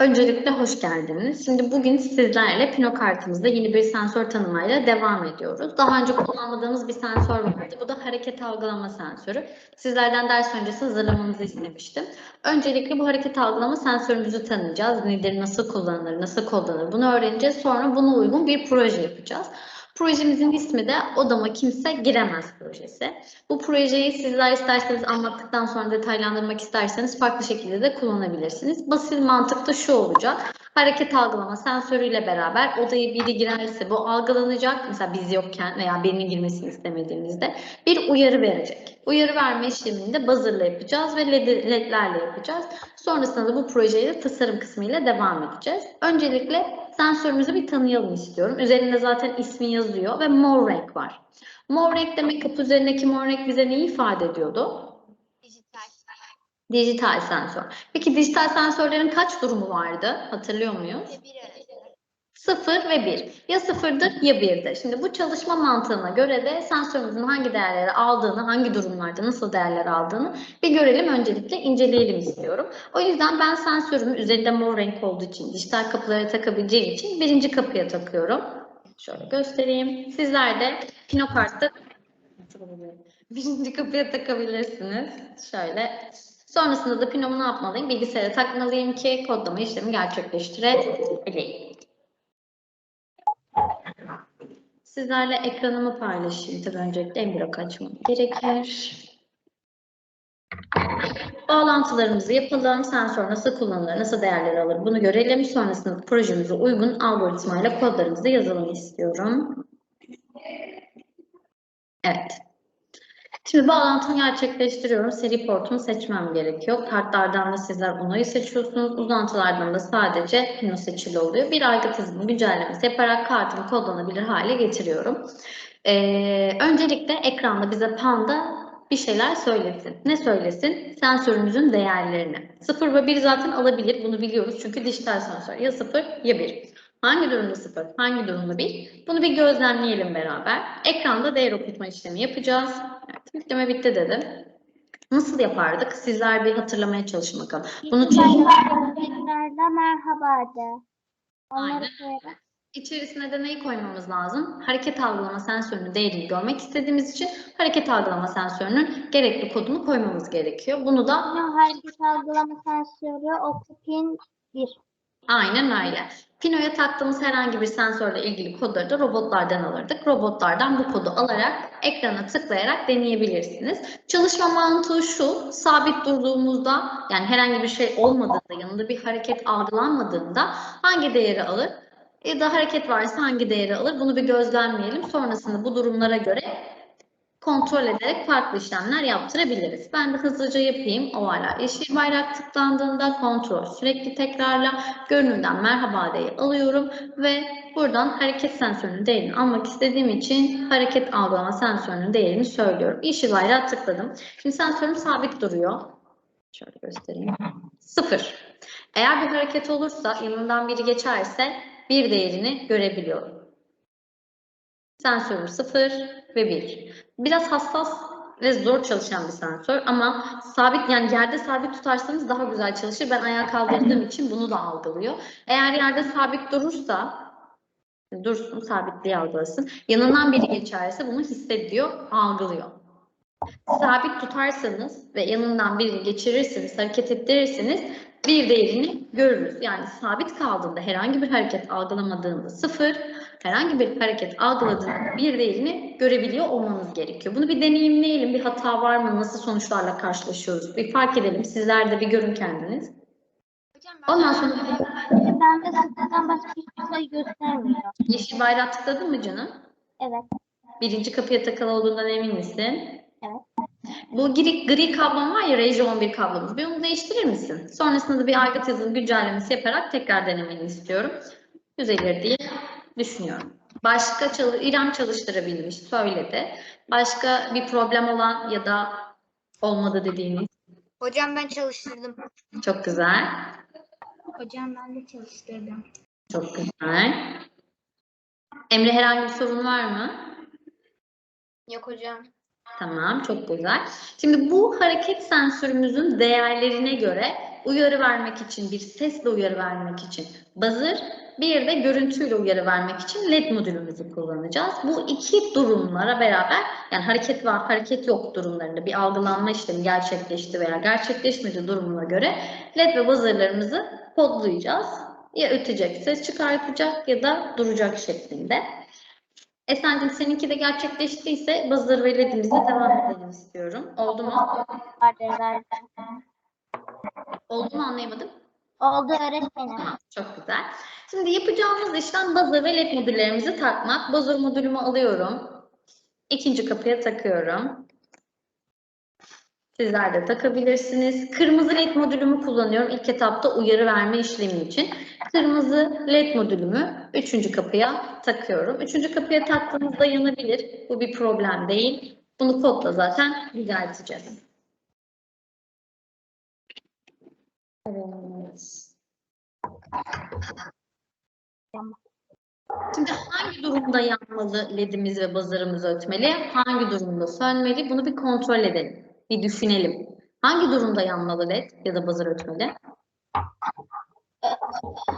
Öncelikle hoş geldiniz. Şimdi bugün sizlerle Pino kartımızda yeni bir sensör tanımayla devam ediyoruz. Daha önce kullanmadığımız bir sensör vardı. Bu da hareket algılama sensörü. Sizlerden ders öncesi hazırlamanızı istemiştim. Öncelikle bu hareket algılama sensörümüzü tanıyacağız. Nedir, nasıl kullanılır, nasıl kullanılır bunu öğreneceğiz. Sonra buna uygun bir proje yapacağız. Projemizin ismi de Odama Kimse Giremez projesi. Bu projeyi sizler isterseniz anlattıktan sonra detaylandırmak isterseniz farklı şekilde de kullanabilirsiniz. Basit mantık da şu olacak. Hareket algılama sensörüyle beraber odaya biri girerse bu algılanacak. Mesela biz yokken veya birinin girmesini istemediğimizde bir uyarı verecek. Uyarı verme işlemini de buzzer'la yapacağız ve led, ledlerle yapacağız. Sonrasında da bu projeyi de tasarım kısmıyla devam edeceğiz. Öncelikle sensörümüzü bir tanıyalım istiyorum. Üzerinde zaten ismi yazıyor ve mor renk var. Mor renk demek kapı üzerindeki mor renk bize neyi ifade ediyordu? Dijital. Dijital sensör. Peki dijital sensörlerin kaç durumu vardı? Hatırlıyor muyuz? Bir. 0 ve 1. Ya 0'dır ya 1'dir. Şimdi bu çalışma mantığına göre de sensörümüzün hangi değerleri aldığını, hangi durumlarda nasıl değerler aldığını bir görelim. Öncelikle inceleyelim istiyorum. O yüzden ben sensörümü üzerinde mor renk olduğu için, dijital kapılara takabileceğim için birinci kapıya takıyorum. Şöyle göstereyim. Sizler de Pinokart'ta birinci kapıya takabilirsiniz. Şöyle. Sonrasında da Pino'mu ne yapmalıyım? Bilgisayara takmalıyım ki kodlama işlemi gerçekleştirebileyim. Sizlerle ekranımı paylaşayım. Tabii öncelikle en blok açmam gerekir. Bağlantılarımızı yapalım. Sensör nasıl kullanılır, nasıl değerler alır bunu görelim. Sonrasında projemize uygun algoritmayla kodlarımızı yazalım istiyorum. Evet. Şimdi bağlantımı gerçekleştiriyorum. Seri portumu seçmem gerekiyor. Kartlardan da sizler onayı seçiyorsunuz. Uzantılardan da sadece pino seçili oluyor. Bir aygıt hızını güncellemesi yaparak kartımı kodlanabilir hale getiriyorum. Ee, öncelikle ekranda bize panda bir şeyler söylesin. Ne söylesin? Sensörümüzün değerlerini. 0 ve 1 zaten alabilir. Bunu biliyoruz çünkü dijital sensör. Ya 0 ya 1. Hangi durumda 0, hangi durumda 1? Bunu bir gözlemleyelim beraber. Ekranda değer okutma işlemi yapacağız. Yükleme bitti dedim. Nasıl yapardık? Sizler bir hatırlamaya çalışın bakalım. Bunu Tekrarda merhaba de. Onları koyarak. içerisine de neyi koymamız lazım? Hareket algılama sensörünün değerini görmek istediğimiz için hareket algılama sensörünün gerekli kodunu koymamız gerekiyor. Bunu da hareket algılama sensörü okupin 1. Aynen öyle. Pino'ya taktığımız herhangi bir sensörle ilgili kodları da robotlardan alırdık. Robotlardan bu kodu alarak ekrana tıklayarak deneyebilirsiniz. Çalışma mantığı şu, sabit durduğumuzda yani herhangi bir şey olmadığında, yanında bir hareket algılanmadığında hangi değeri alır? Ya da hareket varsa hangi değeri alır? Bunu bir gözlemleyelim. Sonrasında bu durumlara göre kontrol ederek farklı işlemler yaptırabiliriz. Ben de hızlıca yapayım. O hala yeşil bayrak tıklandığında kontrol sürekli tekrarla görünümden merhaba diye alıyorum ve buradan hareket sensörünün değerini almak istediğim için hareket algılama sensörünün değerini söylüyorum. Yeşil bayrağı tıkladım. Şimdi sensörüm sabit duruyor. Şöyle göstereyim. Sıfır. Eğer bir hareket olursa yanından biri geçerse bir değerini görebiliyorum. Sensörüm 0 ve 1. Biraz hassas ve zor çalışan bir sensör ama sabit yani yerde sabit tutarsanız daha güzel çalışır. Ben ayağa kaldırdığım için bunu da algılıyor. Eğer yerde sabit durursa dursun sabitliği algılasın. Yanından biri geçerse bunu hissediyor, algılıyor. Sabit tutarsanız ve yanından birini geçirirsiniz, hareket ettirirsiniz bir değerini görürüz. Yani sabit kaldığında herhangi bir hareket algılamadığında sıfır, herhangi bir hareket algıladığında bir değerini görebiliyor olmanız gerekiyor. Bunu bir deneyimleyelim. Bir hata var mı? Nasıl sonuçlarla karşılaşıyoruz? Bir fark edelim. Sizler de bir görün kendiniz. Ondan sonra Ben de sıfırdan başka hiçbir sayı göstermiyor. yeşil bayrağı tıkladın mı canım? Evet. Birinci kapıya takılı olduğundan emin misin? Evet. Bu gri, gri kablom var ya Reji 11 kablomuz. Bir onu değiştirir misin? Sonrasında da bir aygıt yazılım güncellemesi yaparak tekrar denemeni istiyorum. Düzelir diye düşünüyorum. Başka çalı İrem çalıştırabilmiş, söyledi. Başka bir problem olan ya da olmadı dediğiniz Hocam ben çalıştırdım. çok güzel. Hocam ben de çalıştırdım. Çok güzel. Emre herhangi bir sorun var mı? Yok hocam. Tamam, çok güzel. Şimdi bu hareket sensörümüzün değerlerine göre uyarı vermek için, bir sesle uyarı vermek için buzzer, bir de görüntüyle uyarı vermek için LED modülümüzü kullanacağız. Bu iki durumlara beraber yani hareket var, hareket yok durumlarında bir algılanma işlemi gerçekleşti veya gerçekleşmedi durumuna göre LED ve buzzer'larımızı kodlayacağız. Ya ötecek, ses çıkartacak ya da duracak şeklinde. Esen'cim seninki de gerçekleştiyse buzzer ve LED'imize devam edelim istiyorum. Oldu mu? Oldu mu anlayamadım. Oldu öğretmenim. Çok güzel. Şimdi yapacağımız işlem buzzer ve led modüllerimizi takmak. Buzzer modülümü alıyorum. İkinci kapıya takıyorum. Sizler de takabilirsiniz. Kırmızı led modülümü kullanıyorum ilk etapta uyarı verme işlemi için. Kırmızı led modülümü üçüncü kapıya takıyorum. Üçüncü kapıya taktığınızda yanabilir. Bu bir problem değil. Bunu kodla zaten düzelteceğiz. Evet. Şimdi hangi durumda yanmalı ledimiz ve buzzer'ımız ötmeli? Hangi durumda sönmeli? Bunu bir kontrol edelim. Bir düşünelim. Hangi durumda yanmalı led ya da buzzer ötmeli?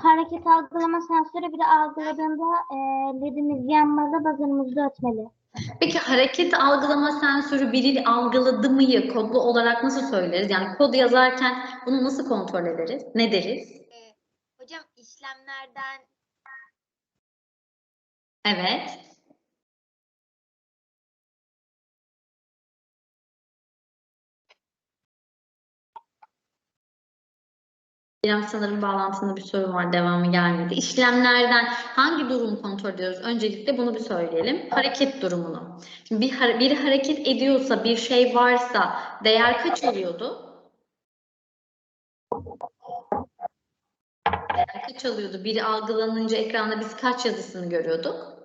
Hareket algılama sensörü bir algıladığında e, ledimiz yanmalı, buzzer'ımız da ötmeli. Peki hareket algılama sensörü biri algıladı mıyı kodlu olarak nasıl söyleriz? Yani kod yazarken bunu nasıl kontrol ederiz? Ne deriz? Ee, hocam işlemlerden Evet. İrem sanırım bağlantında bir sorun var, devamı gelmedi. İşlemlerden hangi durumu kontrol ediyoruz? Öncelikle bunu bir söyleyelim. Hareket durumunu. Şimdi bir, biri hareket ediyorsa, bir şey varsa değer kaç oluyordu? Değer kaç alıyordu? Biri algılanınca ekranda biz kaç yazısını görüyorduk?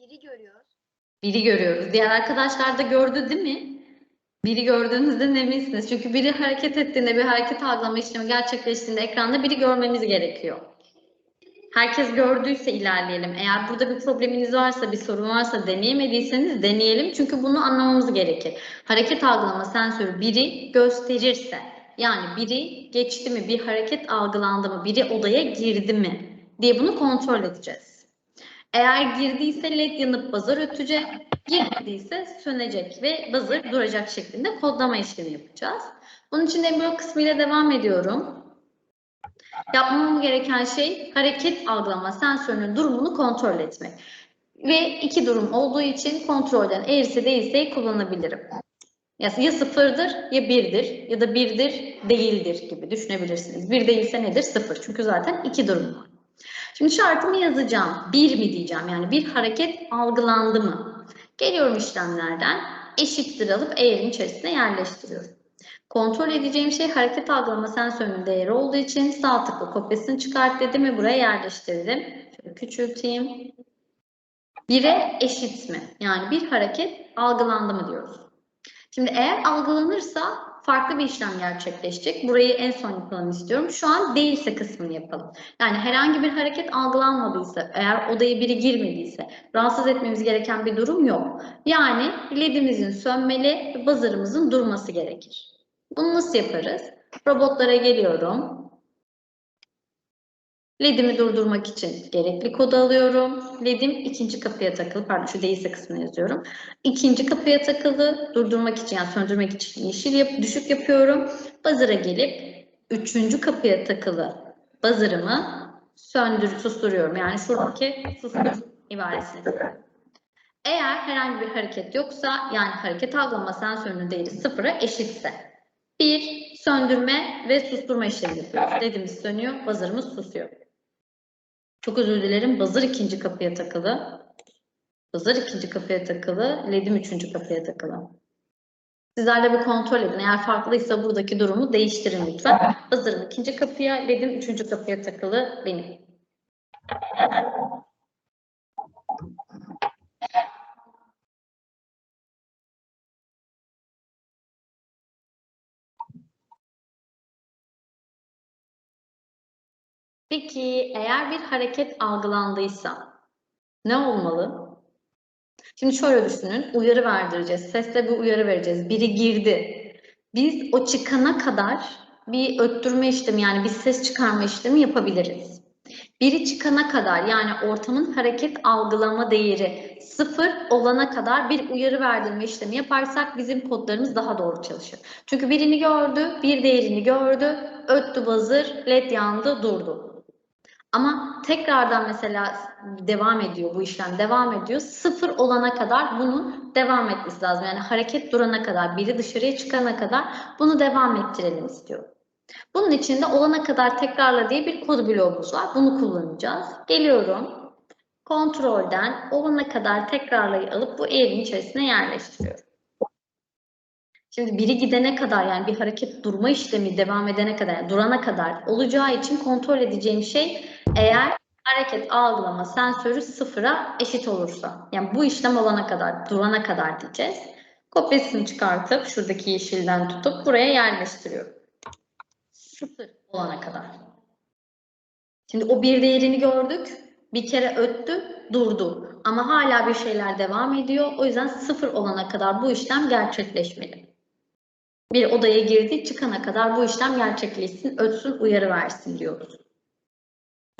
biri görüyoruz. Biri görüyoruz. Diğer arkadaşlar da gördü değil mi? Biri gördüğünüzden eminsiniz. Çünkü biri hareket ettiğinde, bir hareket algılama işlemi gerçekleştiğinde ekranda biri görmemiz gerekiyor. Herkes gördüyse ilerleyelim. Eğer burada bir probleminiz varsa, bir sorun varsa deneyemediyseniz deneyelim. Çünkü bunu anlamamız gerekir. Hareket algılama sensörü biri gösterirse, yani biri geçti mi, bir hareket algılandı mı, biri odaya girdi mi diye bunu kontrol edeceğiz. Eğer girdiyse led yanıp buzzer ötecek, girmediyse sönecek ve buzzer duracak şeklinde kodlama işlemi yapacağız. Bunun için blok kısmıyla devam ediyorum. Yapmam gereken şey hareket algılama sensörünün durumunu kontrol etmek. Ve iki durum olduğu için kontrolden eğrisi değilse kullanabilirim. Ya, ya sıfırdır ya birdir ya da birdir değildir gibi düşünebilirsiniz. Bir değilse nedir? Sıfır. Çünkü zaten iki durum var. Şimdi şartımı yazacağım. Bir mi diyeceğim? Yani bir hareket algılandı mı? Geliyorum işlemlerden. Eşittir alıp eğerin içerisine yerleştiriyorum. Kontrol edeceğim şey hareket algılama sensörünün değeri olduğu için sağ tıkla kopyasını çıkart dedim ve buraya yerleştirdim. Şöyle küçülteyim. Bire eşit mi? Yani bir hareket algılandı mı diyoruz. Şimdi eğer algılanırsa farklı bir işlem gerçekleşecek. Burayı en son yapalım istiyorum. Şu an değilse kısmını yapalım. Yani herhangi bir hareket algılanmadıysa, eğer odaya biri girmediyse, rahatsız etmemiz gereken bir durum yok. Yani ledimizin sönmeli buzzer'ımızın durması gerekir. Bunu nasıl yaparız? Robotlara geliyorum. LED'imi durdurmak için gerekli kodu alıyorum. LED'im ikinci kapıya takılı, pardon şu değilse kısmını yazıyorum. İkinci kapıya takılı, durdurmak için yani söndürmek için yeşil yap, düşük yapıyorum. Buzzer'a gelip üçüncü kapıya takılı buzzer'ımı söndür, susturuyorum. Yani şuradaki sustur ibaresini. Eğer herhangi bir hareket yoksa yani hareket algılama sensörünün değeri sıfıra eşitse bir söndürme ve susturma işlemi yapıyoruz. LED'imiz sönüyor, buzzer'ımız susuyor. Çok özür dilerim. Buzzer ikinci kapıya takılı. Buzzer ikinci kapıya takılı. LED'im üçüncü kapıya takılı. Sizler de bir kontrol edin. Eğer farklıysa buradaki durumu değiştirin lütfen. Buzzer'ım ikinci kapıya, LED'im üçüncü kapıya takılı benim. Peki eğer bir hareket algılandıysa ne olmalı? Şimdi şöyle düşünün, uyarı verdireceğiz. Sesle bir uyarı vereceğiz. Biri girdi. biz o çıkana kadar bir öttürme işlemi yani bir ses çıkarma işlemi yapabiliriz. Biri çıkana kadar yani ortamın hareket algılama değeri sıfır olana kadar bir uyarı verdirme işlemi yaparsak bizim kodlarımız daha doğru çalışır. Çünkü birini gördü, bir değerini gördü, öttü buzzer, led yandı, durdu. Ama tekrardan mesela devam ediyor bu işlem devam ediyor. Sıfır olana kadar bunun devam etmesi lazım. Yani hareket durana kadar, biri dışarıya çıkana kadar bunu devam ettirelim istiyor. Bunun için de olana kadar tekrarla diye bir kod bloğumuz var. Bunu kullanacağız. Geliyorum. Kontrolden olana kadar tekrarlayı alıp bu eğrin içerisine yerleştiriyorum. Şimdi biri gidene kadar yani bir hareket durma işlemi devam edene kadar, yani durana kadar olacağı için kontrol edeceğim şey eğer hareket algılama sensörü sıfıra eşit olursa. Yani bu işlem olana kadar, durana kadar diyeceğiz. Kopyasını çıkartıp şuradaki yeşilden tutup buraya yerleştiriyorum. Sıfır olana kadar. Şimdi o bir değerini gördük. Bir kere öttü, durdu. Ama hala bir şeyler devam ediyor. O yüzden sıfır olana kadar bu işlem gerçekleşmeli. Bir odaya girdi, çıkana kadar bu işlem gerçekleşsin, ötsün, uyarı versin diyoruz.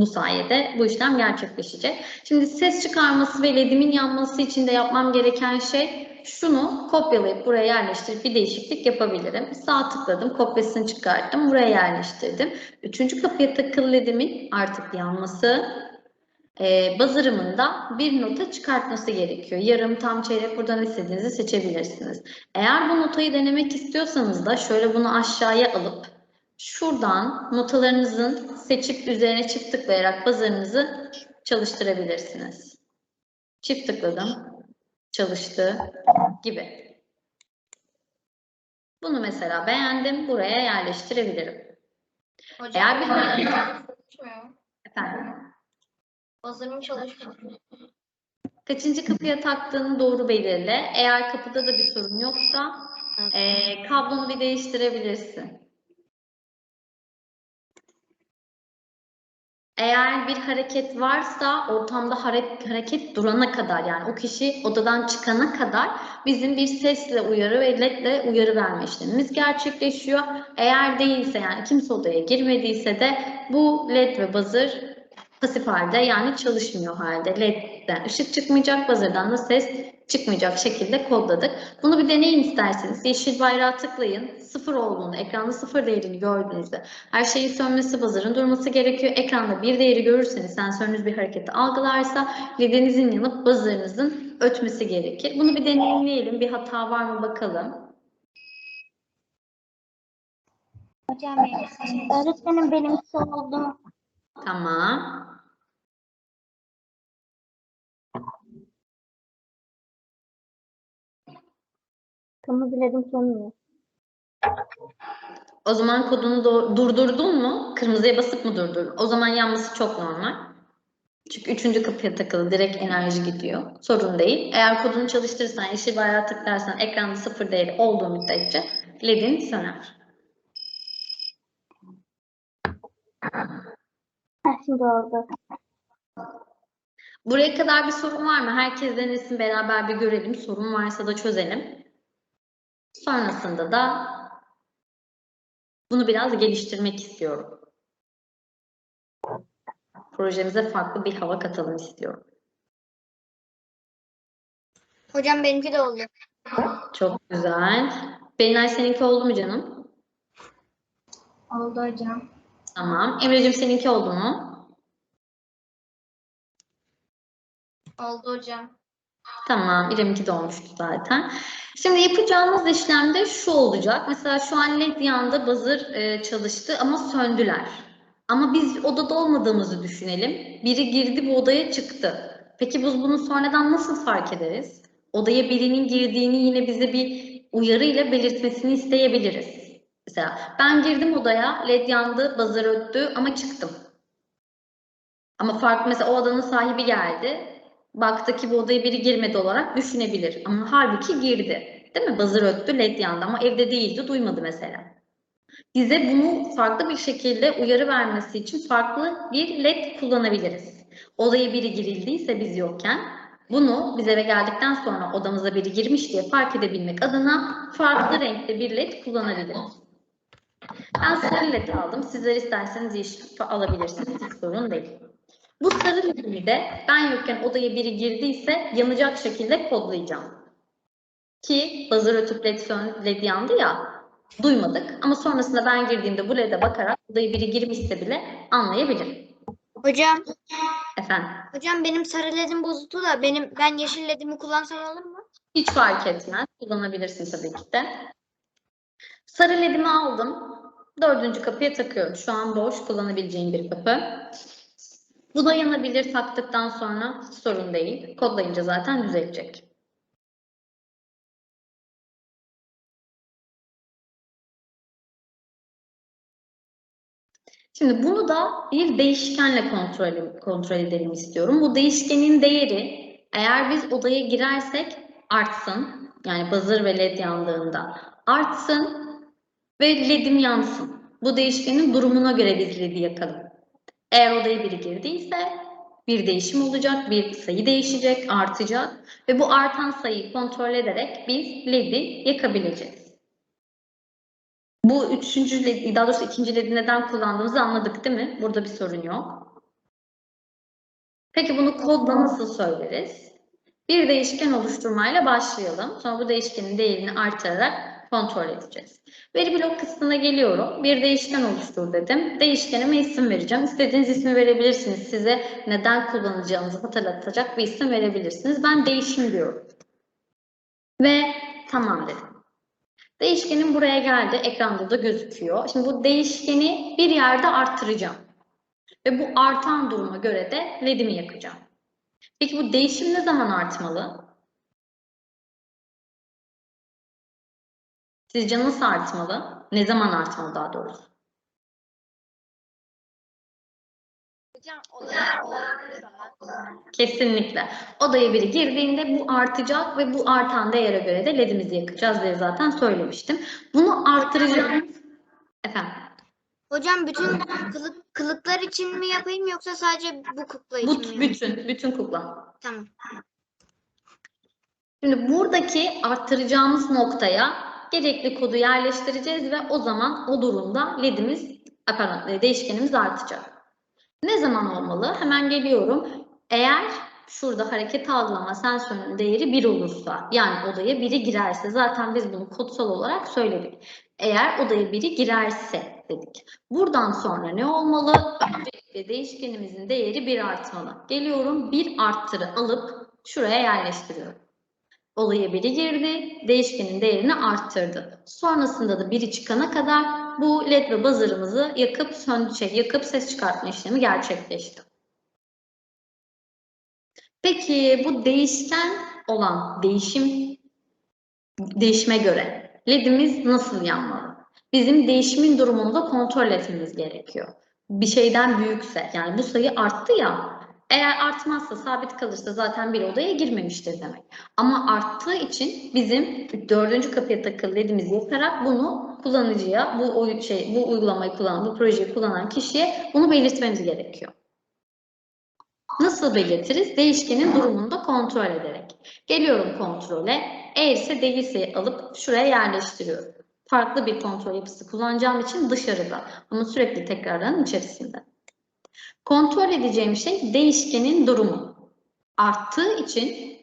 Bu sayede bu işlem gerçekleşecek. Şimdi ses çıkarması ve ledimin yanması için de yapmam gereken şey şunu kopyalayıp buraya yerleştirip bir değişiklik yapabilirim. Sağ tıkladım, kopyasını çıkarttım, buraya yerleştirdim. Üçüncü kapıya takılı ledimin artık yanması, e, buzzer'ımın da bir nota çıkartması gerekiyor. Yarım, tam, çeyrek buradan istediğinizi seçebilirsiniz. Eğer bu notayı denemek istiyorsanız da şöyle bunu aşağıya alıp şuradan notalarınızın seçip üzerine çift tıklayarak buzzer'ınızı çalıştırabilirsiniz. Çift tıkladım. Çalıştı gibi. Bunu mesela beğendim. Buraya yerleştirebilirim. Hocam Eğer bir. Efendim. Buzzer'ım çalışmıyor. Kaçıncı kapıya taktığını doğru belirle. Eğer kapıda da bir sorun yoksa eee, kablonu bir değiştirebilirsin. Eğer bir hareket varsa ortamda hare- hareket durana kadar yani o kişi odadan çıkana kadar bizim bir sesle uyarı ve ledle uyarı verme işlemimiz gerçekleşiyor. Eğer değilse yani kimse odaya girmediyse de bu led ve buzzer pasif halde yani çalışmıyor halde. LED'den ışık çıkmayacak, buzzer'dan da ses çıkmayacak şekilde kodladık. Bunu bir deneyin isterseniz. Yeşil bayrağı tıklayın. Sıfır olduğunu, ekranda sıfır değerini gördüğünüzde her şeyin sönmesi, buzzer'ın durması gerekiyor. Ekranda bir değeri görürseniz, sensörünüz bir hareketi algılarsa LED'inizin yanıp buzzer'ınızın ötmesi gerekir. Bunu bir deneyimleyelim. Bir hata var mı bakalım. Hocam öğretmenim benimkisi oldu. Tamam. Kırmızı ledim sönmüyor. O zaman kodunu durdurdun mu? Kırmızıya basıp mı durdurdun? O zaman yanması çok normal. Çünkü üçüncü kapıya takılı direkt enerji gidiyor. Sorun değil. Eğer kodunu çalıştırırsan, yeşil bayrağı tıklarsan ekranda sıfır değeri olduğu müddetçe ledin söner. Şimdi oldu. Buraya kadar bir sorun var mı? Herkes denesin beraber bir görelim. Sorun varsa da çözelim. Sonrasında da bunu biraz geliştirmek istiyorum. Projemize farklı bir hava katalım istiyorum. Hocam benimki de oldu. Çok güzel. Belinay seninki oldu mu canım? Oldu hocam. Tamam. Emre'cim seninki oldu mu? Oldu hocam. Tamam. İrem'inki de olmuştu zaten. Şimdi yapacağımız işlemde şu olacak. Mesela şu an led yanında buzzer e, çalıştı ama söndüler. Ama biz odada olmadığımızı düşünelim. Biri girdi bu odaya çıktı. Peki biz bunu sonradan nasıl fark ederiz? Odaya birinin girdiğini yine bize bir uyarı ile belirtmesini isteyebiliriz. Mesela ben girdim odaya, led yandı, buzzer öttü ama çıktım. Ama farklı mesela o odanın sahibi geldi. Baktı ki bu odaya biri girmedi olarak düşünebilir. Ama halbuki girdi. Değil mi? Buzzer öttü, led yandı ama evde değildi, duymadı mesela. Bize bunu farklı bir şekilde uyarı vermesi için farklı bir led kullanabiliriz. Odaya biri girildiyse biz yokken Bunu biz eve geldikten sonra odamıza biri girmiş diye fark edebilmek adına farklı renkte bir led kullanabiliriz. Ben sarı led aldım. Sizler isterseniz yeşil alabilirsiniz. Hiç sorun değil. Bu sarı ledimi de ben yokken odaya biri girdiyse yanacak şekilde kodlayacağım. Ki buzzer ötüp led, sön- led yandı ya duymadık. Ama sonrasında ben girdiğimde bu led'e bakarak odaya biri girmişse bile anlayabilirim. Hocam, Efendim hocam benim sarı ledim bozuldu da benim ben yeşil ledimi kullansam olur mu? hiç fark etmez. Kullanabilirsin tabii ki de. Sarı ledimi aldım. Dördüncü kapıya takıyorum. Şu an boş kullanabileceğim bir kapı. Bu da yanabilir taktıktan sonra sorun değil. Kodlayınca zaten düzelecek. Şimdi bunu da bir değişkenle kontrol, kontrol edelim istiyorum. Bu değişkenin değeri eğer biz odaya girersek artsın. Yani buzzer ve led yandığında artsın ve ledim yansın. Bu değişkenin durumuna göre biz ledi yakalım. Eğer odaya biri girdiyse bir değişim olacak, bir sayı değişecek, artacak ve bu artan sayıyı kontrol ederek biz ledi yakabileceğiz. Bu üçüncü ledi, daha doğrusu ikinci ledi neden kullandığımızı anladık değil mi? Burada bir sorun yok. Peki bunu kodla nasıl söyleriz? Bir değişken oluşturmayla başlayalım. Sonra bu değişkenin değerini artırarak kontrol edeceğiz. Veri blok kısmına geliyorum. Bir değişken oluştur dedim. Değişkenime isim vereceğim. İstediğiniz ismi verebilirsiniz. Size neden kullanacağınızı hatırlatacak bir isim verebilirsiniz. Ben değişim diyorum. Ve tamam dedim. Değişkenim buraya geldi. Ekranda da gözüküyor. Şimdi bu değişkeni bir yerde arttıracağım. Ve bu artan duruma göre de ledimi yakacağım. Peki bu değişim ne zaman artmalı? Sizce nasıl artmalı? Ne zaman artmalı daha doğrusu? Kesinlikle. Odaya biri girdiğinde bu artacak ve bu artan değere göre de ledimizi yakacağız diye zaten söylemiştim. Bunu arttıracağım. Efendim, Hocam bütün kılık, kılıklar için mi yapayım yoksa sadece bu kukla için bu mi? bütün, bütün kukla. Tamam. Şimdi buradaki arttıracağımız noktaya gerekli kodu yerleştireceğiz ve o zaman o durumda ledimiz, pardon, e, değişkenimiz artacak. Ne zaman olmalı? Hemen geliyorum. Eğer şurada hareket algılama sensörünün değeri 1 olursa, yani odaya biri girerse, zaten biz bunu kodsal olarak söyledik. Eğer odaya biri girerse dedik. Buradan sonra ne olmalı? Öncelikle değişkenimizin değeri 1 artmalı. Geliyorum, bir arttırı alıp şuraya yerleştiriyorum. Olaya biri girdi, değişkenin değerini arttırdı. Sonrasında da biri çıkana kadar bu led ve buzzer'ımızı yakıp söndü, şey, yakıp ses çıkartma işlemi gerçekleşti. Peki bu değişken olan değişim değişime göre ledimiz nasıl yanmalı? Bizim değişimin durumunu da kontrol etmemiz gerekiyor. Bir şeyden büyükse yani bu sayı arttı ya eğer artmazsa sabit kalırsa zaten bir odaya girmemiştir demek. Ama arttığı için bizim dördüncü kapıya takılı ledimizi yakarak bunu kullanıcıya, bu şey, bu uygulamayı kullanan, bu projeyi kullanan kişiye bunu belirtmemiz gerekiyor. Nasıl belirtiriz? Değişkenin durumunu da kontrol ederek. Geliyorum kontrole. Eğerse değilse alıp şuraya yerleştiriyorum. Farklı bir kontrol yapısı kullanacağım için dışarıda ama sürekli tekrarların içerisinde. Kontrol edeceğim şey değişkenin durumu. Arttığı için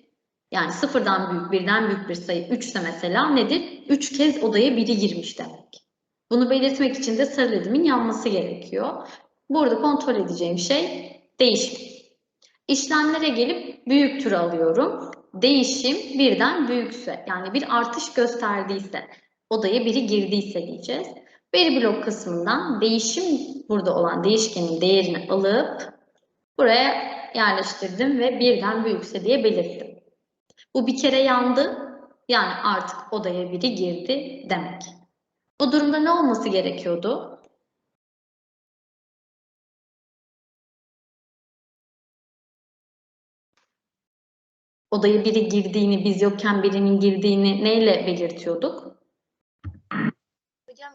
yani sıfırdan büyük, birden büyük bir sayı 3 ise mesela nedir? 3 kez odaya biri girmiş demek. Bunu belirtmek için de sarı yanması gerekiyor. Burada kontrol edeceğim şey değişim. İşlemlere gelip büyük türü alıyorum. Değişim birden büyükse yani bir artış gösterdiyse, odaya biri girdiyse diyeceğiz. Veri blok kısmından değişim burada olan değişkenin değerini alıp buraya yerleştirdim ve birden büyükse diye belirttim. Bu bir kere yandı. Yani artık odaya biri girdi demek. Bu durumda ne olması gerekiyordu? Odaya biri girdiğini, biz yokken birinin girdiğini neyle belirtiyorduk?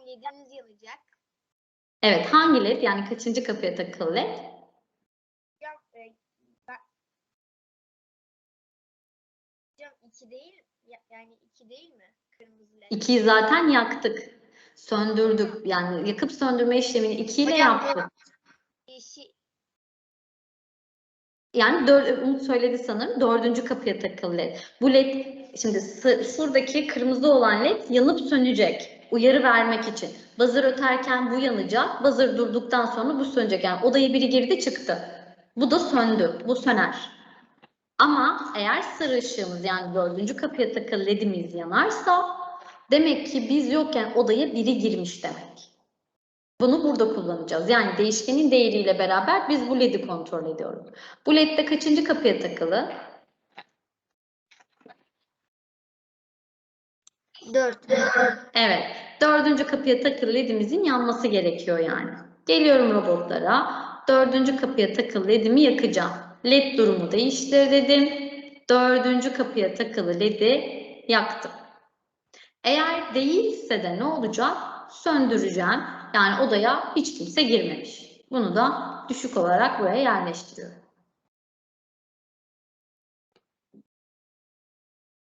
Hocam yediniz yanacak. Evet, hangi led? Yani kaçıncı kapıya takılı led? Hocam e, ben, iki değil ya- yani iki değil mi? Kırmızı led. İkiyi zaten yaktık. Söndürdük. Yani yakıp söndürme işlemini ikiyle Hocam yaptık. Yeşil, Yani dör, Umut söyledi sanırım. Dördüncü kapıya takılı led. Bu led şimdi şuradaki kırmızı olan led yanıp sönecek. Uyarı vermek için. Buzzer öterken bu yanacak. Buzzer durduktan sonra bu sönecek. Yani odaya biri girdi çıktı. Bu da söndü. Bu söner. Ama eğer sarı ışığımız yani dördüncü kapıya takılı ledimiz yanarsa demek ki biz yokken odaya biri girmiş demek. Bunu burada kullanacağız. Yani değişkenin değeriyle beraber biz bu LED'i kontrol ediyoruz. Bu LED de kaçıncı kapıya takılı? Dört. Evet. Dördüncü kapıya takılı LED'imizin yanması gerekiyor yani. Geliyorum robotlara. Dördüncü kapıya takılı LED'imi yakacağım. LED durumu değiştir dedim. Dördüncü kapıya takılı LED'i yaktım. Eğer değilse de ne olacak? Söndüreceğim. Yani odaya hiç kimse girmemiş. Bunu da düşük olarak buraya yerleştiriyorum.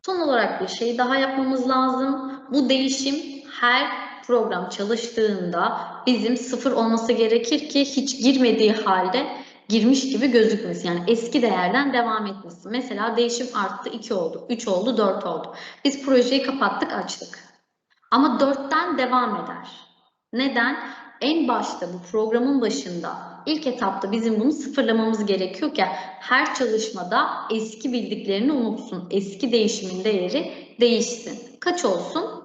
Son olarak bir şey daha yapmamız lazım. Bu değişim her program çalıştığında bizim sıfır olması gerekir ki hiç girmediği halde girmiş gibi gözükmesin. Yani eski değerden devam etmesin. Mesela değişim arttı 2 oldu, 3 oldu, 4 oldu. Biz projeyi kapattık, açtık. Ama 4'ten devam eder. Neden? En başta bu programın başında ilk etapta bizim bunu sıfırlamamız gerekiyor ki her çalışmada eski bildiklerini unutsun. Eski değişimin değeri değişsin. Kaç olsun?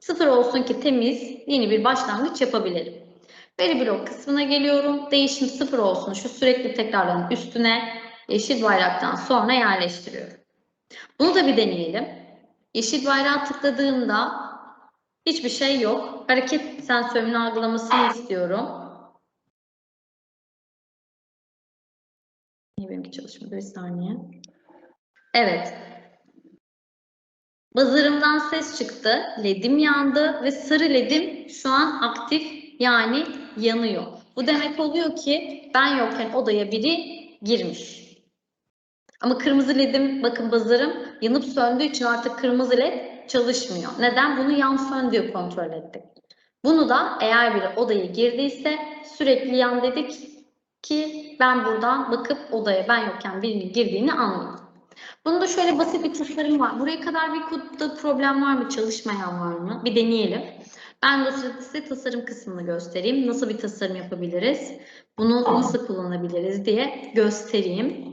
Sıfır olsun ki temiz yeni bir başlangıç yapabilelim. Veri blok kısmına geliyorum. Değişim sıfır olsun. Şu sürekli tekrarlanan üstüne yeşil bayraktan sonra yerleştiriyorum. Bunu da bir deneyelim. Yeşil bayrağı tıkladığımda hiçbir şey yok. Hareket sensörünün algılamasını istiyorum. Benimki çalışmadı? Bir saniye. Evet. Buzzer'ımdan ses çıktı. Ledim yandı ve sarı ledim şu an aktif yani yanıyor. Bu demek oluyor ki ben yokken odaya biri girmiş. Ama kırmızı ledim bakın buzzer'ım yanıp söndüğü için artık kırmızı led çalışmıyor. Neden? Bunu yan söndüğü kontrol ettik. Bunu da eğer biri odaya girdiyse sürekli yan dedik ki ben buradan bakıp odaya ben yokken birinin girdiğini anladım. Bunda şöyle basit bir tasarım var. Buraya kadar bir kodda problem var mı? Çalışmayan var mı? Bir deneyelim. Ben de size tasarım kısmını göstereyim. Nasıl bir tasarım yapabiliriz? Bunu nasıl kullanabiliriz diye göstereyim.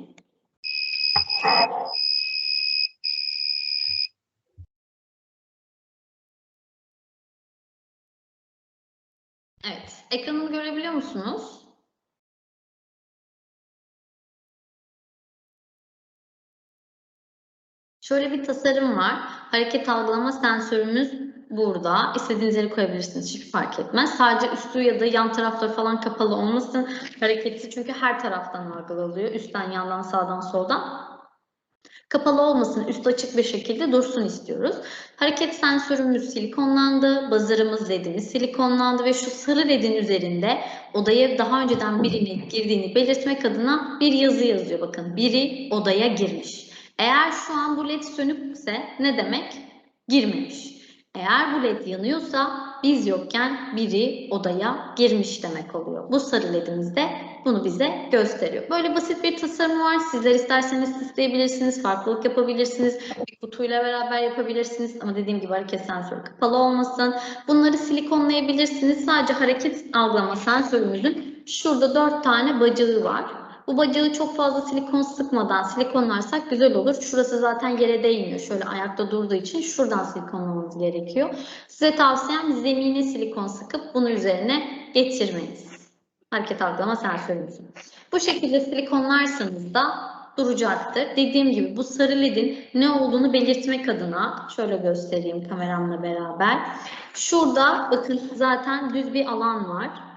Evet. Ekranımı görebiliyor musunuz? Şöyle bir tasarım var. Hareket algılama sensörümüz burada. İstediğiniz yere koyabilirsiniz. Hiçbir fark etmez. Sadece üstü ya da yan tarafları falan kapalı olmasın. Hareketi çünkü her taraftan algılanıyor. Üstten, yandan, sağdan, soldan. Kapalı olmasın, üstü açık bir şekilde dursun istiyoruz. Hareket sensörümüz silikonlandı, buzzer'ımız ledimiz silikonlandı ve şu sarı ledin üzerinde odaya daha önceden birinin girdiğini belirtmek adına bir yazı yazıyor. Bakın biri odaya girmiş. Eğer şu an bu led sönükse ne demek? Girmemiş. Eğer bu led yanıyorsa biz yokken biri odaya girmiş demek oluyor. Bu sarı ledimiz de bunu bize gösteriyor. Böyle basit bir tasarımı var. Sizler isterseniz süsleyebilirsiniz, farklılık yapabilirsiniz. Bir kutuyla beraber yapabilirsiniz. Ama dediğim gibi hareket sensörü kapalı olmasın. Bunları silikonlayabilirsiniz. Sadece hareket algılama sensörümüzün şurada dört tane bacağı var. Bu bacağı çok fazla silikon sıkmadan silikonlarsak güzel olur. Şurası zaten yere değmiyor. Şöyle ayakta durduğu için şuradan silikonlamamız gerekiyor. Size tavsiyem zemine silikon sıkıp bunu üzerine getirmeniz. Hareket algılama sensörümüzü. Bu şekilde silikonlarsanız da duracaktır. Dediğim gibi bu sarı ledin ne olduğunu belirtmek adına şöyle göstereyim kameramla beraber. Şurada bakın zaten düz bir alan var.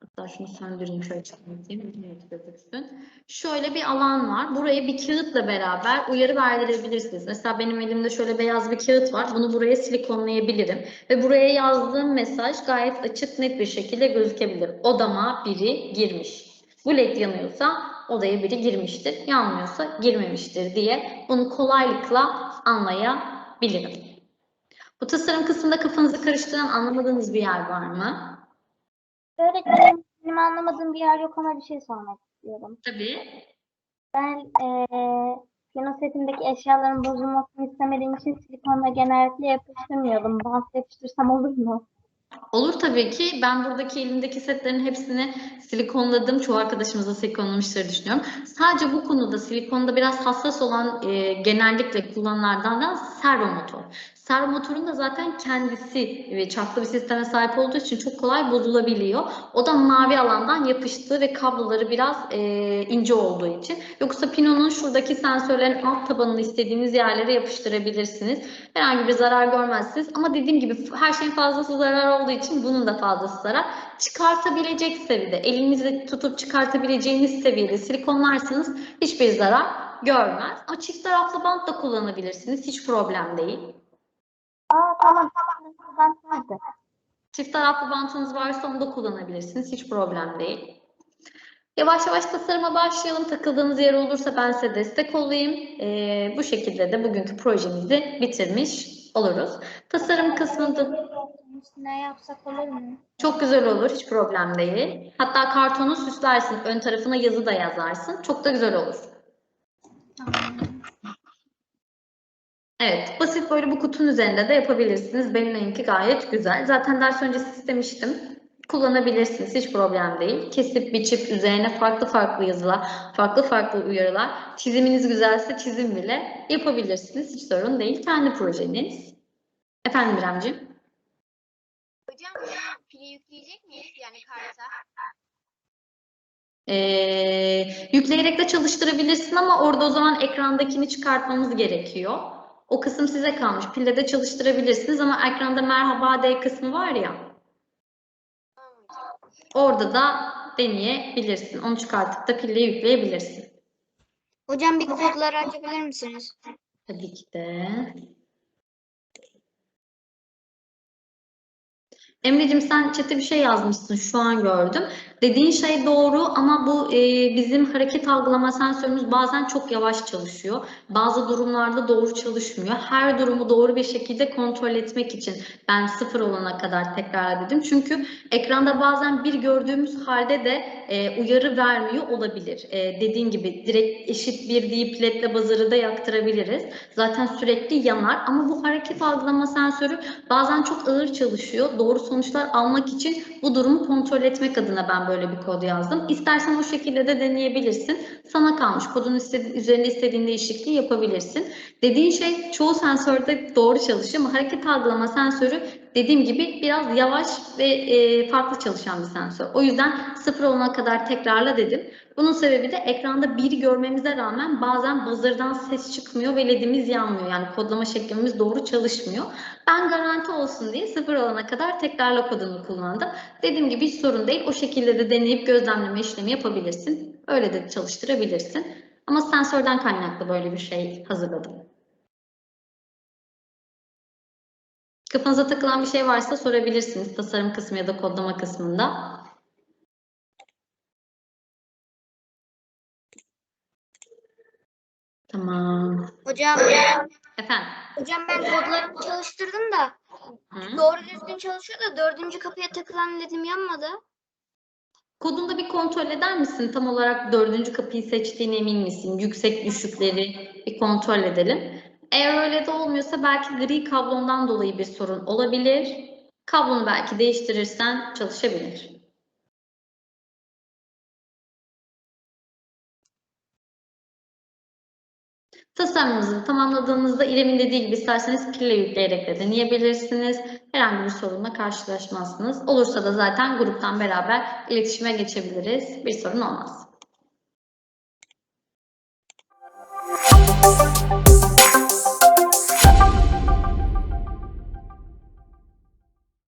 Hatta şunu söndüreyim şöyle çıkartayım. Evet, gözüksün. Şöyle bir alan var. Buraya bir kağıtla beraber uyarı verdirebilirsiniz. Mesela benim elimde şöyle beyaz bir kağıt var. Bunu buraya silikonlayabilirim. Ve buraya yazdığım mesaj gayet açık net bir şekilde gözükebilir. Odama biri girmiş. Bu led yanıyorsa odaya biri girmiştir. Yanmıyorsa girmemiştir diye bunu kolaylıkla anlayabilirim. Bu tasarım kısmında kafanızı karıştıran anlamadığınız bir yer var mı? Öğretmenim benim anlamadığım bir yer yok ama bir şey sormak istiyorum. Tabii. Ben eee piyano setimdeki eşyaların bozulmasını istemediğim için silikonla genellikle yapıştırmıyordum. Bant yapıştırsam olur mu? Olur tabii ki. Ben buradaki elimdeki setlerin hepsini silikonladım. Çoğu arkadaşımız da silikonlamıştır düşünüyorum. Sadece bu konuda silikonda biraz hassas olan e, genellikle kullanılanlardan da servo motor. Servo motorun da zaten kendisi e, çaplı bir sisteme sahip olduğu için çok kolay bozulabiliyor. O da mavi alandan yapıştığı ve kabloları biraz e, ince olduğu için. Yoksa Pino'nun şuradaki sensörlerin alt tabanını istediğiniz yerlere yapıştırabilirsiniz. Herhangi bir zarar görmezsiniz. Ama dediğim gibi her şeyin fazlası zarar olduğu için bunun da fazlası zarar. Çıkartabilecek seviyede, elinizle tutup çıkartabileceğiniz seviyede silikonlarsanız hiçbir zarar görmez. Ama çift taraflı bant da kullanabilirsiniz. Hiç problem değil. Aa tamam. Ben nerede? Çift taraflı bantınız varsa onu da kullanabilirsiniz. Hiç problem değil. Yavaş yavaş tasarıma başlayalım. Takıldığınız yer olursa ben size destek olayım. Ee, bu şekilde de bugünkü projemizi bitirmiş oluruz. Tasarım kısmında Ne yapsak olur mu? Çok güzel olur, hiç problem değil. Hatta kartonu süslersin, ön tarafına yazı da yazarsın. Çok da güzel olur. Evet, basit böyle bu kutunun üzerinde de yapabilirsiniz. Benimki gayet güzel. Zaten ders öncesi istemiştim. Kullanabilirsiniz, hiç problem değil. Kesip biçip üzerine farklı farklı yazılar, farklı farklı uyarılar. Çiziminiz güzelse çizim bile yapabilirsiniz. Hiç sorun değil. Kendi projeniz. Efendim İremciğim? Pili yükleyecek miyiz yani karta? Ee, yükleyerek de çalıştırabilirsin ama orada o zaman ekrandakini çıkartmamız gerekiyor. O kısım size kalmış. Pille de çalıştırabilirsiniz ama ekranda merhaba de kısmı var ya. Orada da deneyebilirsin. Onu çıkartıp da pille yükleyebilirsin. Hocam bir kodları açabilir misiniz? Tabii ki de. Emre'cim sen chat'e bir şey yazmışsın şu an gördüm. Dediğin şey doğru ama bu e, bizim hareket algılama sensörümüz bazen çok yavaş çalışıyor. Bazı durumlarda doğru çalışmıyor. Her durumu doğru bir şekilde kontrol etmek için ben sıfır olana kadar tekrar dedim. Çünkü ekranda bazen bir gördüğümüz halde de e, uyarı vermiyor olabilir. E, dediğin gibi direkt eşit bir deyip ledle buzzer'ı da yaktırabiliriz. Zaten sürekli yanar ama bu hareket algılama sensörü bazen çok ağır çalışıyor. Doğru sonuçlar almak için bu durumu kontrol etmek adına ben böyle bir kod yazdım. İstersen o şekilde de deneyebilirsin. Sana kalmış. Kodun istedi üzerinde istediğin değişikliği yapabilirsin. Dediğin şey çoğu sensörde doğru çalışıyor ama hareket algılama sensörü dediğim gibi biraz yavaş ve e, farklı çalışan bir sensör. O yüzden sıfır olana kadar tekrarla dedim. Bunun sebebi de ekranda bir görmemize rağmen bazen buzzer'dan ses çıkmıyor ve ledimiz yanmıyor. Yani kodlama şeklimiz doğru çalışmıyor. Ben garanti olsun diye sıfır olana kadar tekrarla kodunu kullandım. Dediğim gibi hiç sorun değil. O şekilde de deneyip gözlemleme işlemi yapabilirsin. Öyle de çalıştırabilirsin. Ama sensörden kaynaklı böyle bir şey hazırladım. Kafanıza takılan bir şey varsa sorabilirsiniz tasarım kısmı ya da kodlama kısmında. Tamam. Hocam, Efendim. hocam ben kodlarımı çalıştırdım da Hı? doğru düzgün çalışıyor da dördüncü kapıya takılan ledim yanmadı. Kodunda bir kontrol eder misin? Tam olarak dördüncü kapıyı seçtiğine emin misin? Yüksek düşükleri bir kontrol edelim. Eğer öyle de olmuyorsa belki gri kablondan dolayı bir sorun olabilir. Kablonu belki değiştirirsen çalışabilir. Tasarımınızı tamamladığınızda İrem'in dediği gibi isterseniz pille yükleyerek de deneyebilirsiniz. Herhangi bir sorunla karşılaşmazsınız. Olursa da zaten gruptan beraber iletişime geçebiliriz. Bir sorun olmaz.